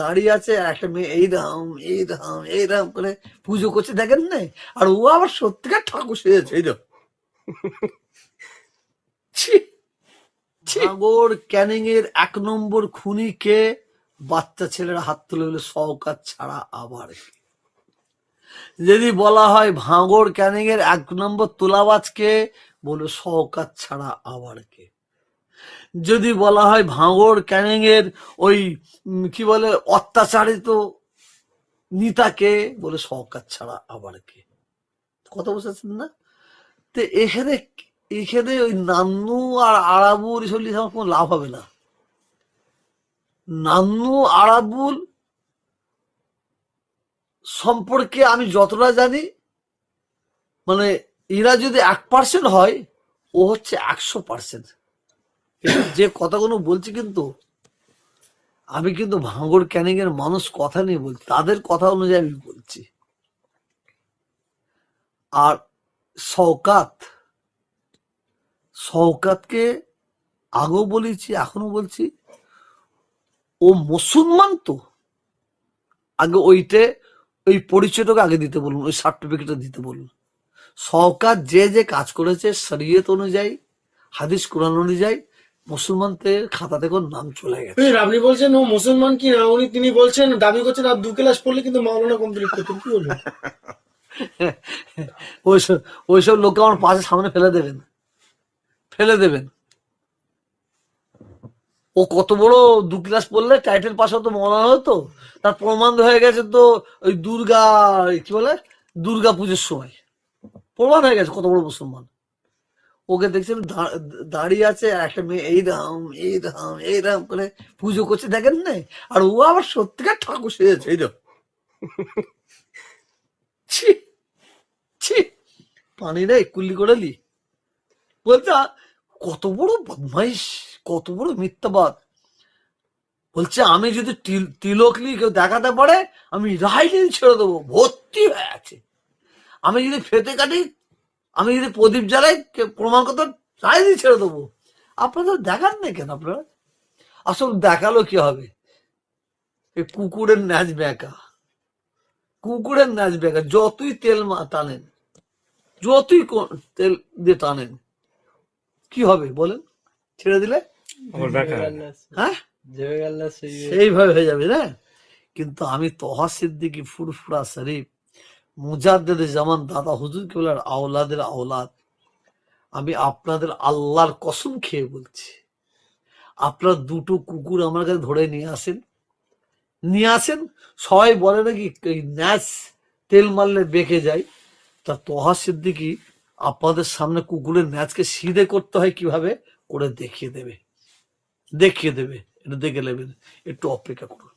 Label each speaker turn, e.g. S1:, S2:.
S1: দাঁড়িয়ে আছে একটা মেয়ে, এই রাম এই রাম এই রাম করে পুজো করছে, দেখেন না আর ও আবার সত্যিকার ঠাকুর সেজেছে, এই তো সাগর ক্যানিং এর এক নম্বর খুনিকে বাচ্চা ছেলেরা হাত তুলে বলে, সওকাত ছাড়া আবার? যদি বলা হয় ভাঙর ক্যানিং এর এক নম্বর তোলাবাজকে, বলে সওকাত ছাড়া আবার কে? যদি বলা হয় ভাঙর ক্যানিং এর ওই কি বলে, অত্যাচারিত নিতাকে বলে সওকাত ছাড়া আবার কে? কথা বুঝতেছেন না? তো এখানে এখানে ওই নান্নু আর আরাবুল এসব লিখে আমার কোনো লাভ হবে না। নান্নু, আরাবুল সম্পর্কে আমি যতটা জানি মানে এরা যদি এক পার্সেন্ট হয়, ও হচ্ছে একশো পার্সেন্ট যে কথাগুলো বলছি কিন্তু, আমি কিন্তু ভাঙড় ক্যানিং এর মানুষ কথা নিয়ে বলছি, তাদের কথা অনুযায়ী আমি বলছি। আর শওকাত, শওকাতকে আগেও বলেছি এখনও বলছি, ও মুসলমান তো? আগে ওইটে, ওই পরিচয়টাকে আগে দিতে বলুন, ওই সার্টিফিকেটটা দিতে বলুন। শওকাত যে যে কাজ করেছে, শরীয়ত অনুযায়ী, হাদিস কোরআন অনুযায়ী মুসলমানদের খাতা থেকে নাম চলে গেছে?
S2: আপনি বলছেন ও মুসলমান কি না? উনি তিনি বলছেন দাবি করছেন আর দু ক্লাস পড়লে কিন্তু মাওলানা কমপ্লিট করতেন। কি বলবেন
S1: ওইসব ওইসব লোককে আমার পাশে সামনে ফেলে দেবেন। ফেলে দেবেন। ও কত বড় দু ক্লাস পড়লে টাইটেল পাস হতো মনে হতো? তার প্রমাণ হয়ে গেছে তো ওই দুর্গা কি বলে? দুর্গা পুজোর সময়। প্রমাণ হয়ে গেছে কত বড় মুসলমান। ওকে দেখছেন দাঁড়িয়ে আছে আর একটা মেয়ে, এই রাম এই রাম এই রাম করে পুজো করছে, দেখেন না? আর ও আবার সত্যিকার ঠাকুর সেজেছে, এই তো ছি ছি, পানি রে কুল্লি করে লি। বলছে কত বড় বদমাইশ, কত বড় মিথ্যাবাদ। বলছে, আমি যদি তিল- তিলকলি কেউ দেখাতে পারে, আমি রাইলিন ছেড়ে দেবো, ভর্তি হয়ে আছে। আমি যদি ফেতে কাটি আমি যদি প্রদীপ জ্বালাই প্রমাণ করতে রাইলিন ছেড়ে দেবো। আপনারা দেখান না কেন আপনারা? আসল দেখাল কি হবে? এই কুকুরের ন্যাচ ব্যাকা। কুকুরের নাচ বেকার যতই তেল মা- টানেন যতই তেল দিয়ে টানেন কি হবে বলেন? ছেড়ে দিলে? হ্যাঁ সেইভাবে হয়ে যাবে না? কিন্তু আমি তহা সিদ্দিকি ফুরফুরা শরীফ মুজাদ্দেদ জামান দাদা হুজুর কেবলার আওলাদের আওলাদ। আমি আপনাদের আল্লাহর কসম খেয়ে বলছি। আপনার দুটো কুকুর আমার কাছে ধরে নিয়ে আসেন। নিয়ে আসেন, সবাই বলে নাকি ন্যাচ তেল মারলে বেঁকে যায়। তা তোহা সিদ্দিকি আপনাদের সামনে কুকুরের ন্যাচকে সিধে করতে হয় কীভাবে? করে দেখিয়ে দেবে। দেখিয়ে দেবে। এটা দেখে নেবেন। একটু অপেক্ষা করুন।